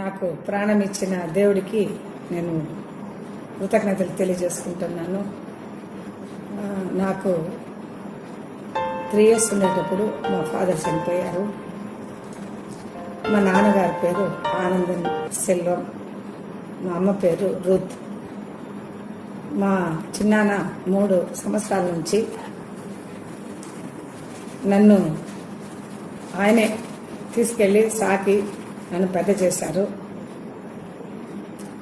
నాకు ప్రాణం ఇచ్చిన దేవుడికి నేను కృతజ్ఞతలు తెలియజేసుకుంటున్నాను. నాకు త్రీ ఇయర్స్ ఉండేటప్పుడు మా ఫాదర్ చనిపోయారు. మా నాన్నగారి పేరు ఆనందన్ సెల్వం మా అమ్మ పేరు రూత్. మా చిన్నాన్న మూడు సంవత్సరాల నుంచి నన్ను ఆయనే తీసుకెళ్ళి సాకి నన్ను పెద్ద చేశారు.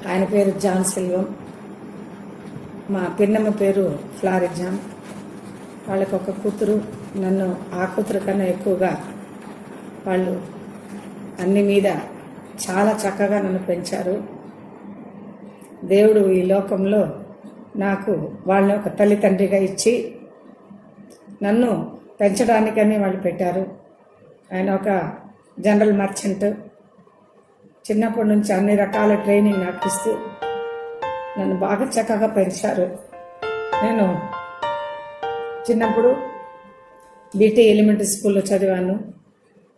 ఆయన పేరు జాన్ సిల్వం. మా పిన్నమ్మ పేరు ఫ్లారిజాన్. వాళ్ళకి ఒక కూతురు. నన్ను ఆ కూతురు కన్నా ఎక్కువగా వాళ్ళు అన్ని మీద చాలా చక్కగా నన్ను పెంచారు. దేవుడు ఈ లోకంలో నాకు వాళ్ళని ఒక తల్లి తండ్రిగా ఇచ్చి నన్ను పెంచడానికని వాళ్ళు పెట్టారు. ఆయన ఒక జనరల్ మర్చెంట్. చిన్నప్పటి నుంచి అన్ని రకాల ట్రైనింగ్ నాకు ఇస్తూ నన్ను బాగా చక్కగా పెంచారు. నేను చిన్నప్పుడు బీటీ ఎలిమెంటరీ స్కూల్లో చదివాను.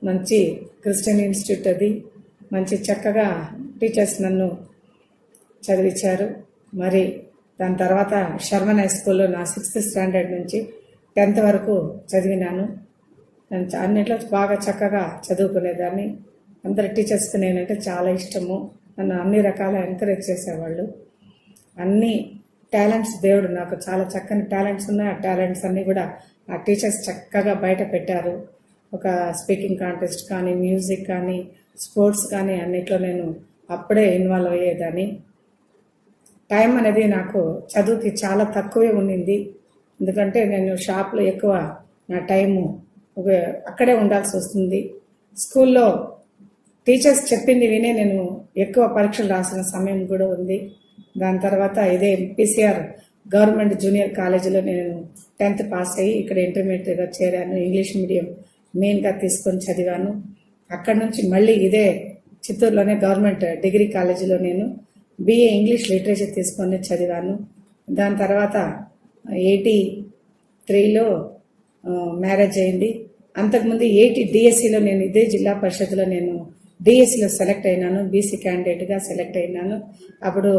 మంచి క్రిస్టియన్ ఇన్స్టిట్యూట్ అది. మంచి చక్కగా టీచర్స్ నన్ను చదివించారు. మరి దాని తర్వాత శర్మన్ హై స్కూల్లో నా సిక్స్త్ స్టాండర్డ్ నుంచి టెన్త్ వరకు చదివినాను. అన్నిట్లో బాగా చక్కగా చదువుకునేదాన్ని. అందరు టీచర్స్కి నేనంటే చాలా ఇష్టము. నన్ను అన్ని రకాల ఎంకరేజ్ చేసేవాళ్ళు. అన్ని టాలెంట్స్ దేవుడు నాకు చాలా చక్కని టాలెంట్స్ ఉన్నాయి. ఆ టాలెంట్స్ అన్నీ కూడా ఆ టీచర్స్ చక్కగా బయట పెట్టారు. ఒక స్పీకింగ్ కాంటెస్ట్ కానీ మ్యూజిక్ కానీ స్పోర్ట్స్ కానీ అన్నిట్లో నేను అప్పుడే ఇన్వాల్వ్ అయ్యేదాన్ని. టైం అనేది నాకు చదువుకి చాలా తక్కువే ఉండింది. ఎందుకంటే నేను షాప్లో ఎక్కువ నా టైము ఒక- అక్కడే ఉండాల్సి వస్తుంది. స్కూల్లో టీచర్స్ చెప్పింది వినే నేను ఎక్కువ పరీక్షలు రాసిన సమయం కూడా ఉంది. దాని తర్వాత ఇదే పీసీఆర్ గవర్నమెంట్ జూనియర్ కాలేజీలో నేను టెన్త్ పాస్ అయ్యి ఇక్కడ ఇంటర్మీడియట్గా చేరాను. ఇంగ్లీష్ మీడియం మెయిన్గా తీసుకొని చదివాను. అక్కడ నుంచి మళ్ళీ ఇదే చిత్తూరులోనే గవర్నమెంట్ డిగ్రీ కాలేజీలో నేను బిఏ ఇంగ్లీష్ లిటరేచర్ తీసుకొని చదివాను. దాని తర్వాత ఎయిటీ త్రీలో మ్యారేజ్ అయింది. అంతకుముందు ఎయిటీ డిఎస్సిలో నేను ఇదే జిల్లా పరిషత్లో నేను డిఎస్సిలో సెలెక్ట్ అయినాను బీసీ క్యాండిడేట్గా సెలెక్ట్ అయినాను. అప్పుడు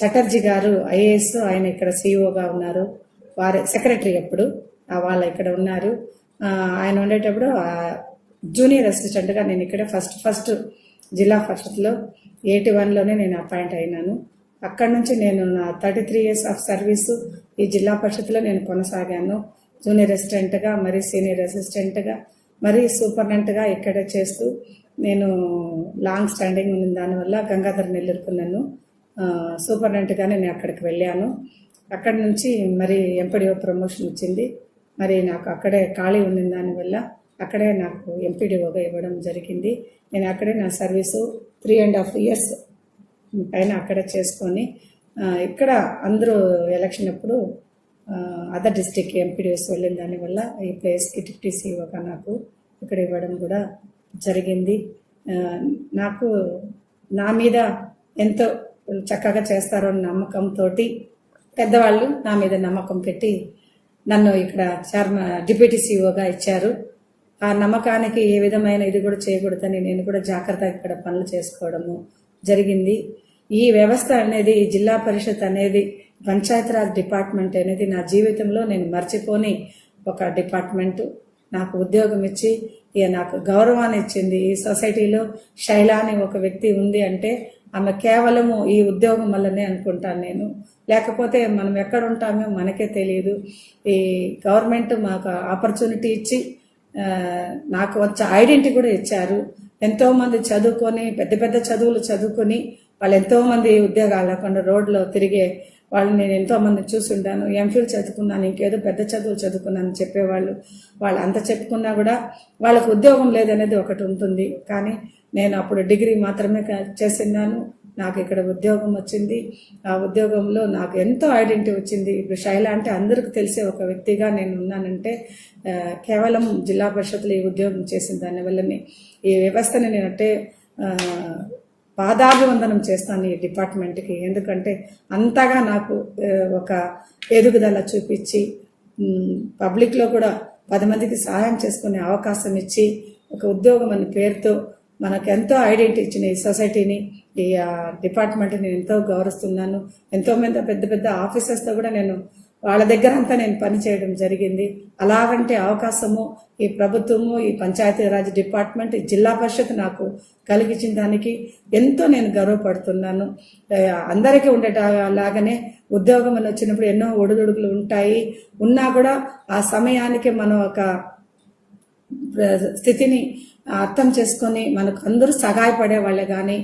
చటర్జీ గారు ఐఏఎస్ ఆయన ఇక్కడ సిఇఓగా ఉన్నారు. వారి సెక్రటరీ అప్పుడు వాళ్ళు ఇక్కడ ఉన్నారు. ఆయన ఉండేటప్పుడు జూనియర్ అసిస్టెంట్గా నేను ఇక్కడే ఫస్ట్ ఫస్ట్ జిల్లా పరిషత్లో ఎయిటీ వన్లోనే నేను అపాయింట్ అయినాను. అక్కడ నుంచి నేను నా thirty three years of service ఈ జిల్లా పరిషత్లో నేను కొనసాగాను. జూనియర్ అసిస్టెంట్గా మరి సీనియర్ అసిస్టెంట్గా మరి సూపర్నెంట్గా ఇక్కడ చేస్తూ నేను లాంగ్ స్టాండింగ్ ఉన్న దానివల్ల గంగాధర్ నెల్లూరుకున్నాను సూపర్నెంట్గానే నేను అక్కడికి వెళ్ళాను. అక్కడి నుంచి మరి ఎంపీడీఓ ప్రమోషన్ వచ్చింది మరి నాకు అక్కడే ఖాళీ ఉన్న దానివల్ల అక్కడే నాకు ఎంపీడీఓగా ఇవ్వడం జరిగింది. నేను అక్కడే నా service three and half years పైన అక్కడ చేసుకొని ఇక్కడ అందరూ ఎలక్షన్ అప్పుడు అదర్ డిస్టిక్ ఎంపీడీఎస్ వెళ్ళిన దానివల్ల ఈ ప్లేస్కి డిప్టీ సీఓగా నాకు ఇక్కడ ఇవ్వడం కూడా జరిగింది. నాకు నా మీద ఎంతో చక్కగా చేస్తారో నమ్మకంతో పెద్దవాళ్ళు నా మీద నమ్మకం పెట్టి నన్ను ఇక్కడ చర్మ డిప్యూటీ సీఓగా ఇచ్చారు. ఆ నమ్మకానికి ఏ విధమైన ఇది కూడా చేయకూడదని నేను కూడా జాగ్రత్తగా ఇక్కడ పనులు చేసుకోవడము జరిగింది. ఈ వ్యవస్థ అనేది జిల్లా పరిషత్ అనేది పంచాయతీరాజ్ డిపార్ట్మెంట్ అనేది నా జీవితంలో నేను మర్చిపోని ఒక డిపార్ట్మెంట్. నాకు ఉద్యోగం ఇచ్చి ఇక నాకు గౌరవాన్ని ఇచ్చింది ఈ సొసైటీలో శైలా అని ఒక వ్యక్తి ఉంది అంటే ఆమె కేవలము ఈ ఉద్యోగం వల్లనే అనుకుంటాను నేను. లేకపోతే మనం ఎక్కడ ఉంటామో మనకే తెలియదు. ఈ గవర్నమెంట్ మాకు ఆపర్చునిటీ ఇచ్చి నాకు వచ్చే ఐడెంటిటీ కూడా ఇచ్చారు. ఎంతోమంది చదువుకొని పెద్ద పెద్ద చదువులు చదువుకొని వాళ్ళు ఎంతోమంది ఉద్యోగాలు లేకుండా రోడ్లో తిరిగే వాళ్ళు నేను ఎంతోమంది చూసుంటాను ఎంఫిల్ చదువుకున్నాను ఇంకేదో పెద్ద చదువులు చదువుకున్నాను చెప్పేవాళ్ళు. వాళ్ళు అంత చెప్పుకున్నా కూడా వాళ్ళకు ఉద్యోగం లేదనేది ఒకటి ఉంటుంది. కానీ నేను అప్పుడు డిగ్రీ మాత్రమే కా- చేసిన్నాను నాకు ఇక్కడ ఉద్యోగం వచ్చింది. ఆ ఉద్యోగంలో నాకు ఎంతో ఐడెంటిటీ వచ్చింది. ఇప్పుడు శైల అంటే అందరికీ తెలిసే ఒక వ్యక్తిగా నేను ఉన్నానంటే కేవలం జిల్లా పరిషత్లో ఈ ఉద్యోగం చేసిన దానివల్లనే. ఈ వ్యవస్థని నేను అంటే పాదాభివందనం చేస్తాను ఈ డిపార్ట్మెంట్కి. ఎందుకంటే అంతగా నాకు ఒక ఎదుగుదల చూపించి పబ్లిక్లో కూడా పది మందికి సహాయం చేసుకునే అవకాశం ఇచ్చి ఒక ఉద్యోగం అనే పేరుతో మనకు ఎంతో ఐడెంటిటీ ఇచ్చిన ఈ సొసైటీని ఈ డిపార్ట్మెంట్ని నేను ఎంతో గౌరవిస్తున్నాను. ఎంతో మంది పెద్ద పెద్ద ఆఫీసర్స్తో కూడా నేను వాళ్ళ దగ్గర అంతా నేను పనిచేయడం జరిగింది. అలాగంటే అవకాశము ఈ ప్రభుత్వము ఈ పంచాయతీరాజ్ డిపార్ట్మెంట్ ఈ జిల్లా పరిషత్ నాకు కలిగించిన దానికి ఎంతో నేను గర్వపడుతున్నాను. అందరికీ ఉండేట లాగానే ఉద్యోగం అని వచ్చినప్పుడు ఎన్నో ఒడిదుడుకులు ఉంటాయి. ఉన్నా కూడా ఆ సమయానికి మనం ఒక స్థితిని అర్థం చేసుకొని మనకు అందరూ సహాయపడే వాళ్ళే కానీ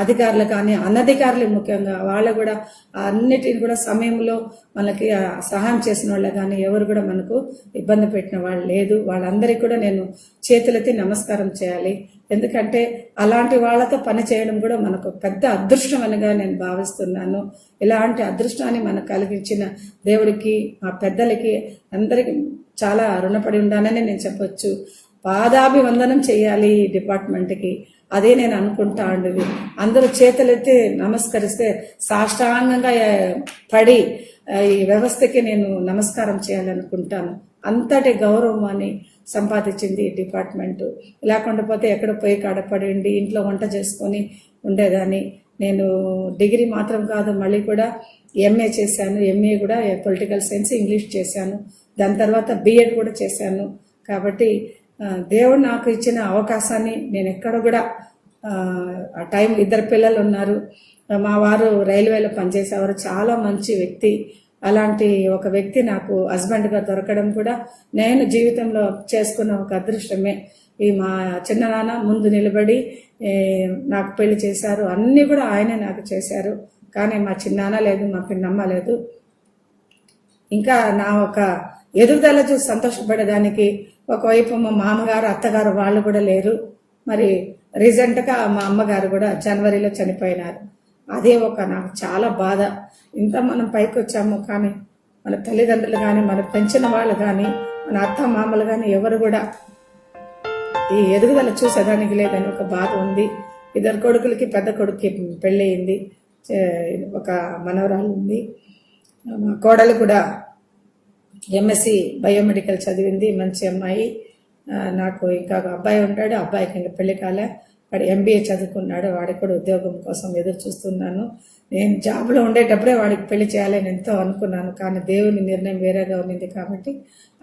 అధికారులు కానీ అనధికారులు ముఖ్యంగా వాళ్ళు కూడా అన్నిటిని కూడా సమయంలో మనకి సహాయం చేసిన వాళ్ళే కానీ ఎవరు కూడా మనకు ఇబ్బంది పెట్టిన వాళ్ళు లేదు. వాళ్ళందరికీ కూడా నేను చేతులెత్తి నమస్కారం చేయాలి. ఎందుకంటే అలాంటి వాళ్ళతో పని చేయడం కూడా మనకు పెద్ద అదృష్టం అనగా నేను భావిస్తున్నాను. ఇలాంటి అదృష్టాన్ని మనకు కలిగించిన దేవుడికి మా పెద్దలకి అందరికీ చాలా రుణపడి ఉండాలని నేను చెప్పొచ్చు. పాదాభివందనం చేయాలి ఈ డిపార్ట్మెంట్కి అదే నేను అనుకుంటా ఉండేది. అందరూ చేతులెత్తి నమస్కరిస్తే సాష్టాంగంగా పడి ఈ వ్యవస్థకి నేను నమస్కారం చేయాలనుకుంటాను. అంతటి గౌరవాన్ని సంపాదించింది ఈ డిపార్ట్మెంట్. లేకుండా పోతే ఎక్కడ పోయి కాడపడి ఉండి ఇంట్లో వంట చేసుకొని ఉండేదాన్ని. నేను డిగ్రీ మాత్రం కాదు మళ్ళీ కూడా ఎంఏ చేశాను. ఎంఏ కూడా పొలిటికల్ సైన్స్ ఇంగ్లీష్ చేశాను. దాని తర్వాత బిఎడ్ కూడా చేశాను. కాబట్టి దేవుడు నాకు ఇచ్చిన అవకాశాన్ని నేను ఎక్కడ కూడా ఆ, టైం ఇద్దరు పిల్లలు ఉన్నారు. మా వారు రైల్వేలో పనిచేసేవారు. చాలా మంచి వ్యక్తి. అలాంటి ఒక వ్యక్తి నాకు హస్బెండ్గా దొరకడం కూడా నేను జీవితంలో చేసుకున్న ఒక అదృష్టమే. ఈ మా చిన్ననాన్న ముందు నిలబడి నాకు పెళ్ళి చేశారు. అన్నీ కూడా ఆయనే నాకు చేశారు. కానీ మా చిన్నాన్న లేదు మా పిన్నమ్మ లేదు. ఇంకా నా ఒక ఎదుగుదల చూసి సంతోషపడేదానికి ఒకవైపు మా మామగారు అత్తగారు వాళ్ళు కూడా లేరు. మరి రీసెంట్గా మా అమ్మగారు కూడా జనవరిలో చనిపోయినారు. అదే ఒక నాకు చాలా బాధ. ఇంత మనం పైకి వచ్చాము కానీ మన తల్లిదండ్రులు కానీ మన పెంచిన వాళ్ళు కానీ మన అత్త మామలు కానీ ఎవరు కూడా ఈ ఎదుగుదల చూసేదానికి లేదని ఒక బాధ ఉంది. ఇద్దరు కొడుకులకి పెద్ద కొడుకుకి పెళ్ళయింది. ఒక మనవరాలు ఉంది. కోడలు కూడా ఎంఎస్సి బయోమెడికల్ చదివింది మంచి అమ్మాయి. నాకు ఇంకా ఒక అబ్బాయి ఉంటాడు అబ్బాయికి ఇంకా పెళ్ళి కాలే. వాడు ఎంబీఏ చదువుకున్నాడు వాడికి కూడా ఉద్యోగం కోసం ఎదురు చూస్తున్నాను. నేను జాబ్లో ఉండేటప్పుడే వాడికి పెళ్ళి చేయాలని ఎంతో అనుకున్నాను కానీ దేవుని నిర్ణయం వేరేగా ఉన్నింది కాబట్టి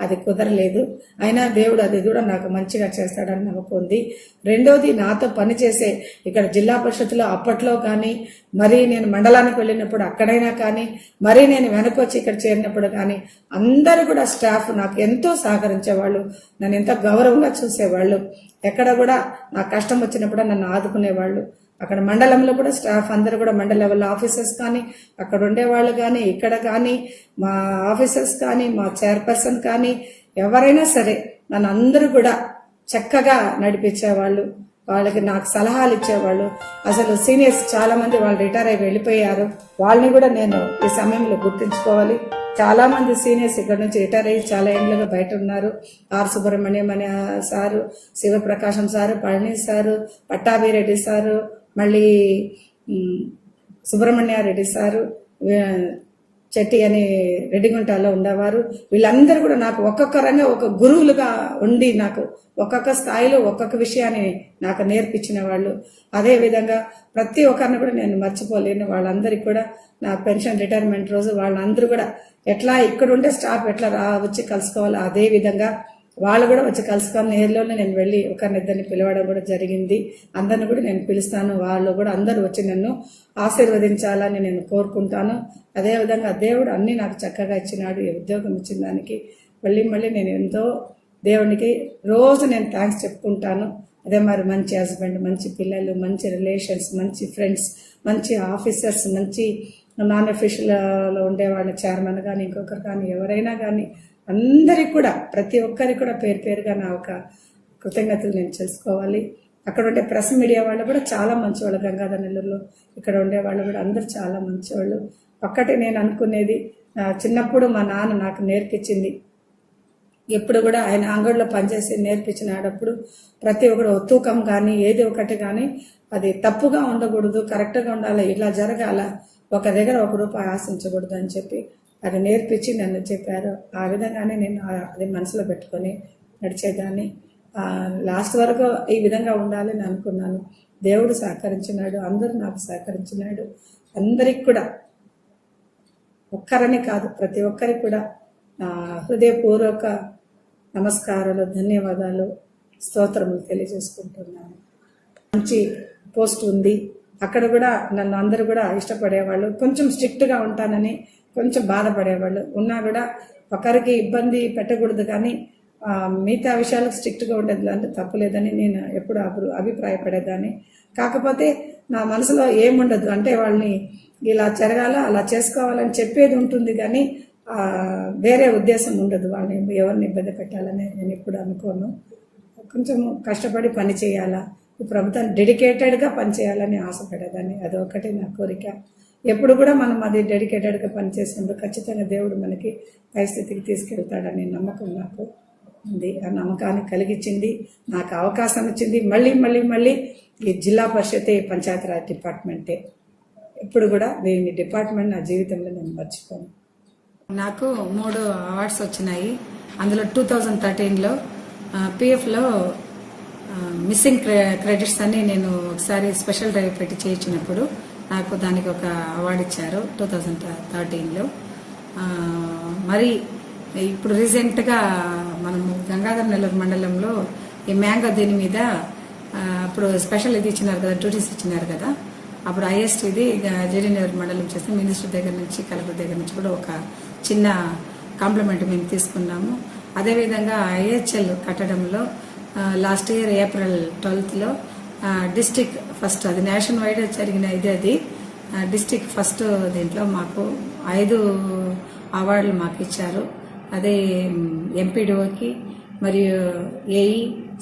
అది కుదరలేదు. అయినా దేవుడు అది కూడా నాకు మంచిగా చేస్తాడని నమ్మకం ఉంది. రెండోది నాతో పనిచేసే ఇక్కడ జిల్లా పరిషత్లో అప్పట్లో కానీ మరి నేను మండలానికి వెళ్ళినప్పుడు అక్కడైనా కానీ మరి నేను వెనకొచ్చి ఇక్కడ చేరినప్పుడు కానీ అందరూ కూడా స్టాఫ్ నాకు ఎంతో సహకరించేవాళ్ళు నన్ను ఎంతో గౌరవంగా చూసేవాళ్ళు ఎక్కడ కూడా నాకు కష్టం వచ్చినప్పుడు నన్ను ఆదుకునేవాళ్ళు. అక్కడ మండలంలో కూడా స్టాఫ్ అందరూ కూడా మండల లెవెల్ ఆఫీసర్స్ కానీ అక్కడ ఉండేవాళ్ళు కానీ ఇక్కడ కానీ మా ఆఫీసర్స్ కానీ మా చైర్పర్సన్ కానీ ఎవరైనా సరే నన్ను అందరూ కూడా చక్కగా నడిపించేవాళ్ళు. వాళ్ళకి నాకు సలహాలు ఇచ్చేవాళ్ళు. అసలు సీనియర్స్ చాలా మంది వాళ్ళు రిటైర్ అయి వెళ్ళిపోయారు. వాళ్ళని కూడా నేను ఈ సమయంలో గుర్తుంచుకోవాలి. చాలా మంది సీనియర్స్ ఇక్కడ నుంచి రిటైర్ అయ్యి చాలా ఏళ్ళుగా బయట ఉన్నారు. ఆర్. సుబ్రహ్మణ్యం అనే sir Sivaprakasam sir Palani sir Pattabhireddy sir మళ్ళీ సుబ్రహ్మణ్య సుబ్రహ్మణ్యారెడ్డి సారు చెట్టి అని రెడ్డిగుంటలో ఉండేవారు. వీళ్ళందరూ కూడా నాకు ఒక్కొక్క రంగం ఒక గురువులుగా ఉండి నాకు ఒక్కొక్క స్థాయిలో ఒక్కొక్క విషయాన్ని నాకు నేర్పించిన వాళ్ళు. అదే విధంగా ప్రతి ఒక్కరిని కూడా నేను మర్చిపోలేను వాళ్ళందరికీ కూడా నా పెన్షన్ రిటైర్మెంట్ రోజు వాళ్ళందరూ కూడా ఎట్లా ఇక్కడ ఉంటే స్టాఫ్ ఎట్లా రా వచ్చి కలుసుకోవాలో అదే విధంగా వాళ్ళు కూడా వచ్చి కలుసుకొని నేరులోనే నేను వెళ్ళి ఒకరినిద్దరిని పిలవడం కూడా జరిగింది. అందరిని కూడా నేను పిలుస్తాను. వాళ్ళు కూడా అందరూ వచ్చి నన్ను ఆశీర్వదించాలని నేను కోరుకుంటాను. అదేవిధంగా దేవుడు అన్ని నాకు చక్కగా ఇచ్చినాడు. ఈ ఉద్యోగం ఇచ్చిన దానికి మళ్ళీ మళ్ళీ నేను ఎంతో దేవునికి రోజు నేను థ్యాంక్స్ చెప్పుకుంటాను. అదే మరి మంచి హస్బెండ్ మంచి పిల్లలు మంచి రిలేషన్స్ మంచి ఫ్రెండ్స్ మంచి ఆఫీసర్స్ మంచి నాన్ అఫీషియల్లో ఉండేవాళ్ళు చైర్మన్ కానీ ఇంకొకరు కానీ ఎవరైనా కానీ అందరికి కూడా ప్రతి ఒక్కరికి కూడా పేరు పేరుగా నా ఒక కృతజ్ఞతలు నేను చేసుకోవాలి అక్కడ ఉండే ప్రెస్ మీడియా వాళ్ళు కూడా చాలా మంచివాళ్ళు. గంగాధర నెల్లూరులో ఇక్కడ ఉండే వాళ్ళు కూడా అందరు చాలా మంచివాళ్ళు. ఒక్కటే నేను అనుకునేది చిన్నప్పుడు మా నాన్న నాకు నేర్పించింది. ఎప్పుడు కూడా ఆయన అంగడిలో పనిచేసి నేర్పించినప్పుడు ప్రతి ఒక్కరు తూకం కానీ ఏది ఒకటి కానీ అది తప్పుగా ఉండకూడదు కరెక్ట్గా ఉండాలి ఇలా జరగాల ఒక దగ్గర ఒక రూపాయి ఆశించకూడదు అని చెప్పి అది నేర్పించి నన్ను చెప్పారు. ఆ విధంగానే నేను అది మనసులో పెట్టుకొని నడిచేదాన్ని. లాస్ట్ వరకు ఈ విధంగా ఉండాలని అనుకున్నాను. దేవుడు సహకరించినాడు అందరూ నాకు సహకరించినాడు. అందరికి కూడా ఒక్కరని కాదు ప్రతి ఒక్కరికి కూడా హృదయపూర్వక నమస్కారాలు ధన్యవాదాలు స్తోత్రములు తెలియజేసుకుంటున్నాను. మంచి పోస్ట్ ఉంది. అక్కడ కూడా నన్ను అందరూ కూడా ఇష్టపడేవాళ్ళు. కొంచెం స్ట్రిక్ట్గా ఉంటానని కొంచెం బాధపడేవాళ్ళు. ఉన్నా కూడా ఒకరికి ఇబ్బంది పెట్టకూడదు కానీ మిగతా విషయాలకు స్ట్రిక్ట్గా ఉండేది అంటే తప్పులేదని నేను ఎప్పుడు అప్పుడు అభిప్రాయపడేదాన్ని. కాకపోతే నా మనసులో ఏముండదు. అంటే వాళ్ళని ఇలా జరగాల అలా చేసుకోవాలని చెప్పేది ఉంటుంది కానీ వేరే ఉద్దేశం ఉండదు. వాళ్ళని ఎవరిని ఇబ్బంది పెట్టాలని నేను ఎప్పుడు అనుకోను. కొంచెం కష్టపడి పని చేయాలా ప్రభుత్వం డెడికేటెడ్గా పని చేయాలని ఆశపడేదాన్ని. అదొకటి నా కోరిక. ఎప్పుడు కూడా మనం అది డెడికేటెడ్గా పనిచేసినప్పుడు ఖచ్చితంగా దేవుడు మనకి పరిస్థితికి తీసుకెళ్తాడనే నమ్మకం నాకు ఉంది. ఆ నమ్మకాన్ని కలిగించింది నాకు అవకాశం ఇచ్చింది. మళ్ళీ మళ్ళీ మళ్ళీ ఈ జిల్లా పరిషత్ పంచాయతీరాజ్ డిపార్ట్మెంటే. ఇప్పుడు కూడా దీని డిపార్ట్మెంట్ నా జీవితంలో నేను మర్చిపోను. నాకు మూడు అవార్డ్స్ వచ్చినాయి. అందులో టూ థౌజండ్ థర్టీన్లో పిఎఫ్లో మిస్సింగ్ క్రెడిట్స్ అని నేను ఒకసారి స్పెషల్ డ్రైవ్ పెట్టి చేయించినప్పుడు నాకు దానికి ఒక అవార్డు ఇచ్చారు టూ థౌజండ్ థర్టీన్లో మరి ఇప్పుడు రీసెంట్గా మనము గంగాధర నెల్లూరు మండలంలో ఈ మ్యాంగో దీని మీద అప్పుడు స్పెషల్ ఇది ఇచ్చినారు కదా డ్యూటీస్ ఇచ్చినారు కదా అప్పుడు హైయెస్ట్ ఇది జేడీనగర్ మండలం చేస్తే మినిస్టర్ దగ్గర నుంచి కలెక్టర్ దగ్గర నుంచి కూడా ఒక చిన్న కాంప్లిమెంట్ మేము తీసుకున్నాము. అదేవిధంగా ఐహెచ్ఎల్ కట్టడంలో లాస్ట్ ఇయర్ ఏప్రిల్ ట్వెల్త్లో డిస్టిక్ ఫస్ట్ అది నేషన్ వైడ్ జరిగిన ఇది అది. డిస్టిక్ ఫస్ట్ దీంట్లో మాకు ఐదు అవార్డులు మాకు ఇచ్చారు. అదే ఎంపీడీఓకి మరియు ఏఈ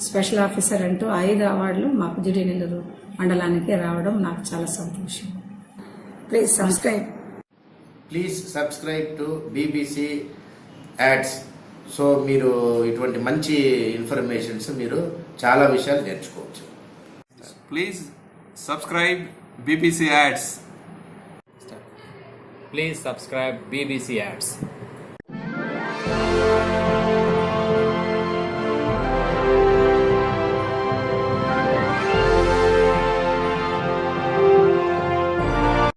స్పెషల్ ఆఫీసర్ అంటూ ఐదు అవార్డులు మాకు జుడినెల్లూరు మండలానికి రావడం నాకు చాలా సంతోషం. Please subscribe please subscribe to BBC ads so మీరు ఇటువంటి మంచి ఇన్ఫర్మేషన్స్ మీరు చాలా విషయాలు నేర్చుకోవచ్చు. Please subscribe BBC Ads. Please subscribe BBC Ads.